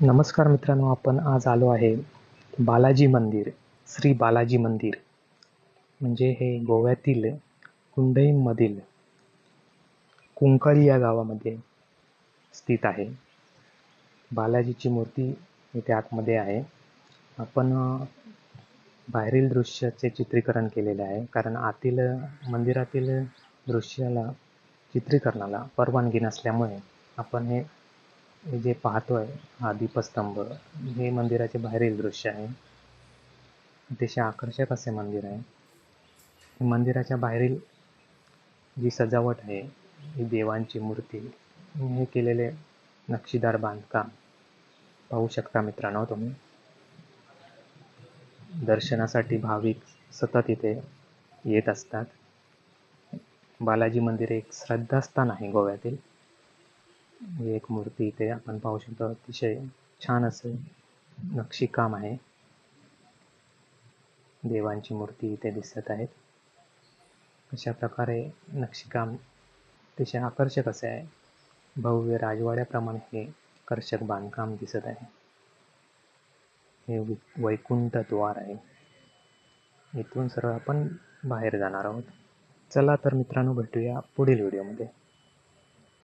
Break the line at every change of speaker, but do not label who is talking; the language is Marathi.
नमस्कार मित्रांनो आपण आज आलो आहे बालाजी मंदिर श्री बालाजी मंदिर. म्हणजे हे गोव्यातील कुंडईमधील कुंकळी या गावामध्ये स्थित आहे. बालाजीची मूर्ती इथे आतमध्ये आहे. आपण बाहेरील दृश्याचे चित्रीकरण केलेले आहे. कारण आतील मंदिरातील दृश्याला चित्रीकरणाला परवानगी नसल्यामुळे आपण हे हे जे पाहतोय हा दीपस्तंभ हे मंदिराचे बाहेरील दृश्य आहे. अतिशय आकर्षक असे मंदिर आहे. मंदिराच्या बाहेरील जी सजावट आहे ही देवांची मूर्ती हे केलेले नक्षीदार बांधकाम पाहू शकता मित्रांनो तुम्ही. दर्शनासाठी भाविक सतत इथे येत असतात. बालाजी मंदिर एक श्रद्धास्थान आहे गोव्यातील. म्हणजे एक मूर्ती इथे आपण पाहू शकतो. अतिशय छान असे नक्षीकाम आहे. देवांची मूर्ती इथे दिसत आहेत. अशा प्रकारे नक्षीकाम अतिशय आकर्षक असे आहे. भव्य राजवाड्याप्रमाणे हे आकर्षक बांधकाम दिसत आहे. हे वैकुंठ द्वार आहे. इथून सरळ आपण बाहेर जाणार आहोत. चला तर मित्रांनो भेटूया पुढील व्हिडिओमध्ये.